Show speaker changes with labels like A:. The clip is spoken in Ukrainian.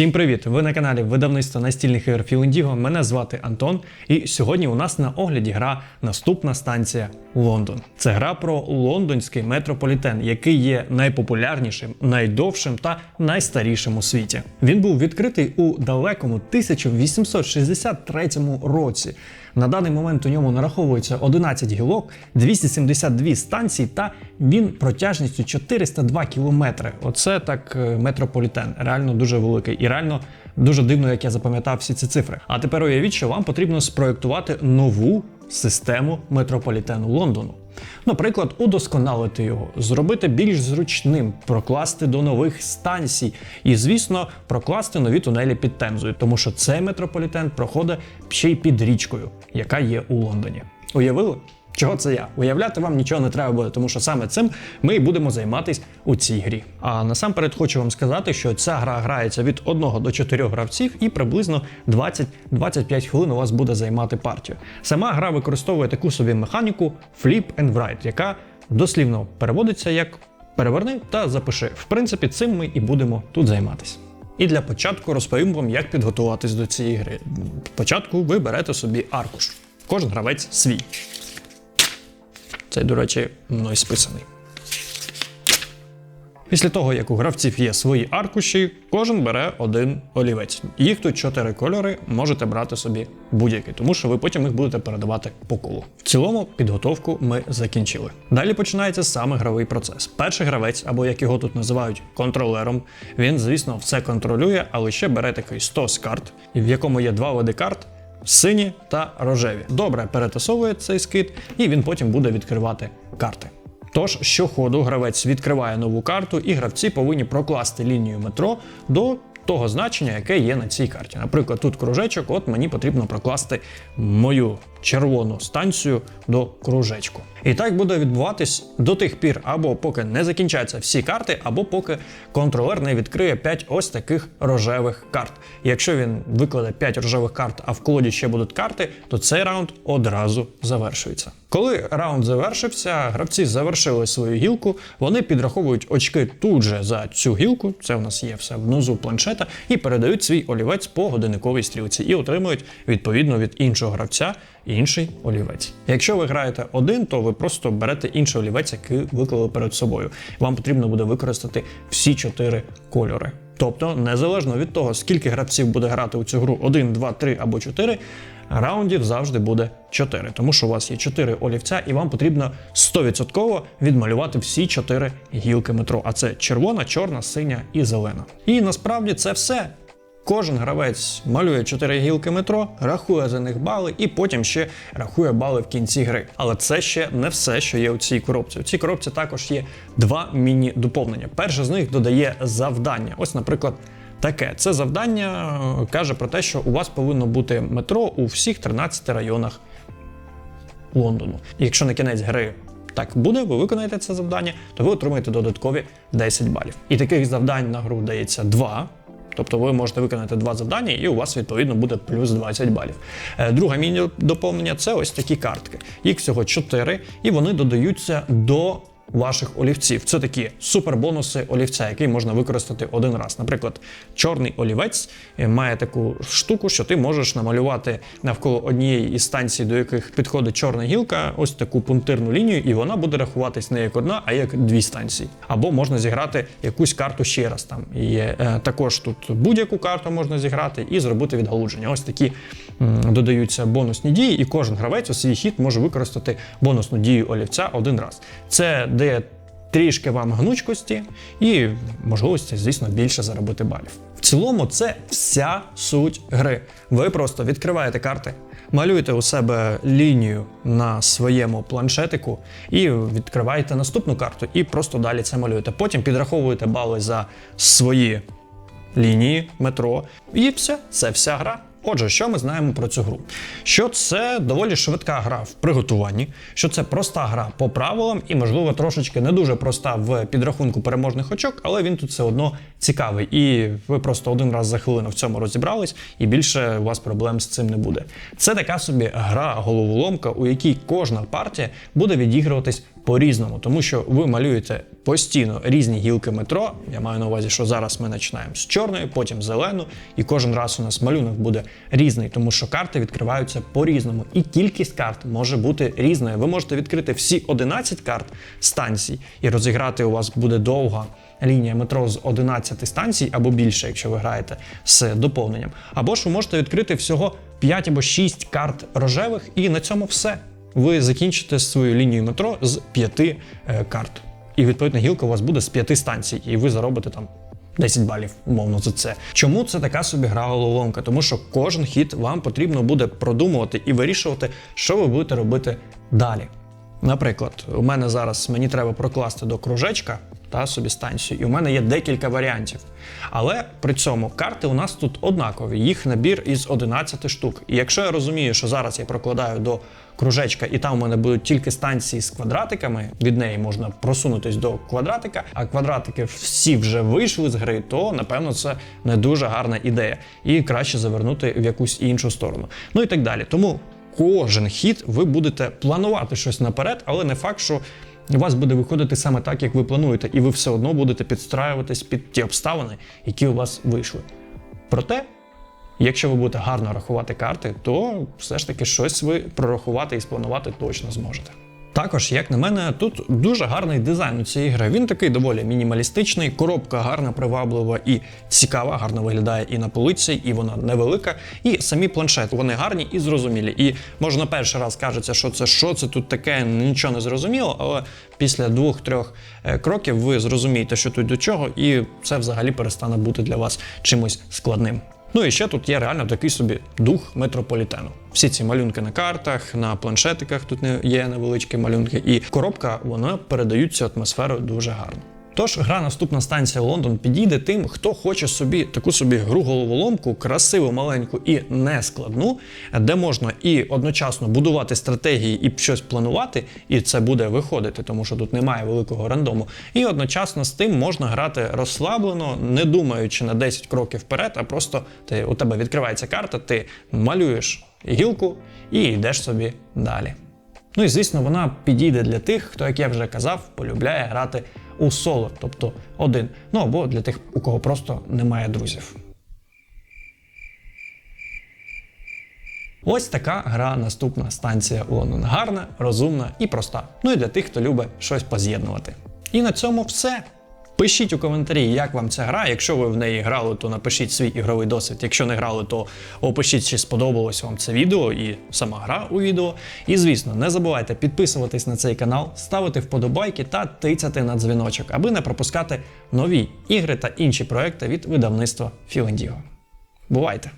A: Всім привіт! Ви на каналі видавництва настільних ігор Філіндіго. Мене звати Антон, і сьогодні у нас на огляді гра Наступна станція Лондон. Це гра про лондонський метрополітен, який є найпопулярнішим, найдовшим та найстарішим у світі. Він був відкритий у далекому 1863 році. На даний момент у ньому нараховується 11 гілок, 272 станції, та він протяжністю 402 кілометри. Оце так е, метрополітен. Реально дуже великий і реально дуже дивно, як я запам'ятав всі ці цифри. А тепер уявіть, що вам потрібно спроектувати нову систему метрополітену Лондону. Наприклад, удосконалити його, зробити більш зручним, прокласти до нових станцій і, звісно, прокласти нові тунелі під Темзою, тому що цей метрополітен проходить ще й під річкою, яка є у Лондоні. Уявили? Чого це я? Уявляти вам нічого не треба буде, тому що саме цим ми і будемо займатись у цій грі. А насамперед хочу вам сказати, що ця гра грається від 1 до 4 гравців і приблизно 20-25 хвилин у вас буде займати партію. Сама гра використовує таку собі механіку Flip and Write, яка дослівно переводиться як переверни та запиши. В принципі, цим ми і будемо тут займатися. І для початку розповім вам, як підготуватись до цієї гри. Спочатку ви берете собі аркуш. Кожен гравець свій. Цей, до речі, мною списаний. Після того, як у гравців є свої аркуші, кожен бере один олівець. Їх тут чотири кольори, можете брати собі будь-який, тому що ви потім їх будете передавати по колу. В цілому підготовку ми закінчили. Далі починається саме гравий процес. Перший гравець, або як його тут називають контролером, він, звісно, все контролює, але ще бере такий стос карт, в якому є два види карт. Сині та рожеві. Добре перетасовує цей скид, і він потім буде відкривати карти. Тож, щоходу гравець відкриває нову карту, і гравці повинні прокласти лінію метро до того значення, яке є на цій карті. Наприклад, тут кружечок, от мені потрібно прокласти мою червону станцію до кружечку. І так буде відбуватись до тих пір, або поки не закінчаться всі карти, або поки контролер не відкриє 5 ось таких рожевих карт. Якщо він викладе 5 рожевих карт, а в колоді ще будуть карти, то цей раунд одразу завершується. Коли раунд завершився, гравці завершили свою гілку, вони підраховують очки тут же за цю гілку, це у нас є все внизу планшета, і передають свій олівець по годинниковій стрілці і отримують відповідно від іншого гравця інший олівець. Якщо ви граєте один, то ви просто берете інший олівець, який виклали перед собою. Вам потрібно буде використати всі чотири кольори. Тобто, незалежно від того, скільки гравців буде грати у цю гру 1, 2, 3 або 4, раундів завжди буде 4, тому що у вас є 4 олівця, і вам потрібно 100% відмалювати всі 4 гілки метро. А це червона, чорна, синя і зелена. І насправді це все. Кожен гравець малює 4 гілки метро, рахує за них бали і потім ще рахує бали в кінці гри. Але це ще не все, що є у цій коробці. У цій коробці також є два міні-доповнення. Перше з них додає завдання. Ось, наприклад, таке. Це завдання е, каже про те, що у вас повинно бути метро у всіх 13 районах Лондону. Якщо на кінець гри так буде, ви виконаєте це завдання, то ви отримаєте додаткові 10 балів. І таких завдань на гру дається 2. Тобто ви можете виконати два завдання, і у вас відповідно буде плюс 20 балів. Е, Друге міні-доповнення це ось такі картки. Їх всього 4, і вони додаються до ваших олівців. Це такі супербонуси олівця, який можна використати один раз. Наприклад, чорний олівець е, має таку штуку, що ти можеш намалювати навколо однієї із станцій, до яких підходить чорна гілка, ось таку пунктирну лінію, і вона буде рахуватись не як одна, а як дві станції. Або можна зіграти якусь карту ще раз. Там є е, також тут будь-яку карту можна зіграти і зробити відгалудження. Ось такі додаються бонусні дії, і кожен гравець у свій хід може використати бонусну дію олівця один раз. Це дає трішки вам гнучкості і можливості, звісно, більше заробити балів. В цілому, це вся суть гри. Ви просто відкриваєте карти, малюєте у себе лінію на своєму планшетику і відкриваєте наступну карту, і просто далі це малюєте. Потім підраховуєте бали за свої лінії метро, і все, це вся гра. Отже, що ми знаємо про цю гру? Що це доволі швидка гра в приготуванні, що це проста гра по правилам і, можливо, трошечки не дуже проста в підрахунку переможних очок, але він тут все одно цікавий. І ви просто один раз за хвилину в цьому розібрались, і більше у вас проблем з цим не буде. Це така собі гра головоломка, у якій кожна партія буде відігруватись по-різному, тому що ви малюєте постійно різні гілки метро. Я маю на увазі, що зараз ми починаємо з чорної, потім зелену, і кожен раз у нас малюнок буде різний, тому що карти відкриваються по-різному, і кількість карт може бути різною. Ви можете відкрити всі 11 карт станцій і розіграти у вас буде довга. Лінія метро з 11 станцій або більше, якщо ви граєте з доповненням. Або ж ви можете відкрити всього 5 або 6 карт рожевих, і на цьому все. Ви закінчите свою лінію метро з п'яти е, карт. І відповідна гілка у вас буде з п'яти станцій, і ви заробите там 10 балів, умовно, за це. Чому це така собі гра головоломка? Тому що кожен хід вам потрібно буде продумувати і вирішувати, що ви будете робити далі. Наприклад, у мене зараз мені треба прокласти до кружечка та собі станцію, і у мене є декілька варіантів. Але при цьому карти у нас тут однакові, їх набір із 11 штук. І якщо я розумію, що зараз я прокладаю до кружечка, і там у мене будуть тільки станції з квадратиками, від неї можна просунутись до квадратика, а квадратики всі вже вийшли з гри, то напевно це не дуже гарна ідея. І краще завернути в якусь іншу сторону. Ну і так далі. Тому кожен хід ви будете планувати щось наперед, але не факт, що у вас буде виходити саме так, як ви плануєте, і ви все одно будете підстраюватись під ті обставини, які у вас вийшли. Проте, якщо ви будете гарно рахувати карти, то все ж таки щось ви прорахувати і спланувати точно зможете. Також, як на мене, тут дуже гарний дизайн у цієї гри. Він такий доволі мінімалістичний, коробка гарна, приваблива і цікава, гарно виглядає і на полиці, і вона невелика. І самі планшети вони гарні і зрозумілі. І може на перший раз кажеться, що це що це тут таке, нічого не зрозуміло, але після двох-трьох е, кроків ви зрозумієте, що тут до чого, і це взагалі перестане бути для вас чимось складним. Ну і ще тут є реально такий собі дух метрополітену. Всі ці малюнки на картах, на планшетиках тут є невеличкі малюнки, і коробка вона передають цю атмосферу дуже гарно. Тож гра наступна станція Лондон підійде тим, хто хоче собі таку собі гру головоломку, красиву, маленьку і нескладну, де можна і одночасно будувати стратегії і щось планувати, і це буде виходити, тому що тут немає великого рандому. І одночасно з тим можна грати розслаблено, не думаючи на 10 кроків вперед, а просто ти, у тебе відкривається карта, ти малюєш гілку і йдеш собі далі. Ну і звісно, вона підійде для тих, хто, як я вже казав, полюбляє грати у соло, тобто один. Ну або для тих, у кого просто немає друзів. Ось така гра наступна станція Лондон. Гарна, розумна і проста. Ну і для тих, хто любить щось поз'єднувати. І на цьому все. Пишіть у коментарі, як вам ця гра. Якщо ви в неї грали, то напишіть свій ігровий досвід. Якщо не грали, то опишіть, чи сподобалось вам це відео і сама гра у відео. І звісно, не забувайте підписуватись на цей канал, ставити вподобайки та тицяти на дзвіночок, аби не пропускати нові ігри та інші проекти від видавництва Філендіго. Бувайте!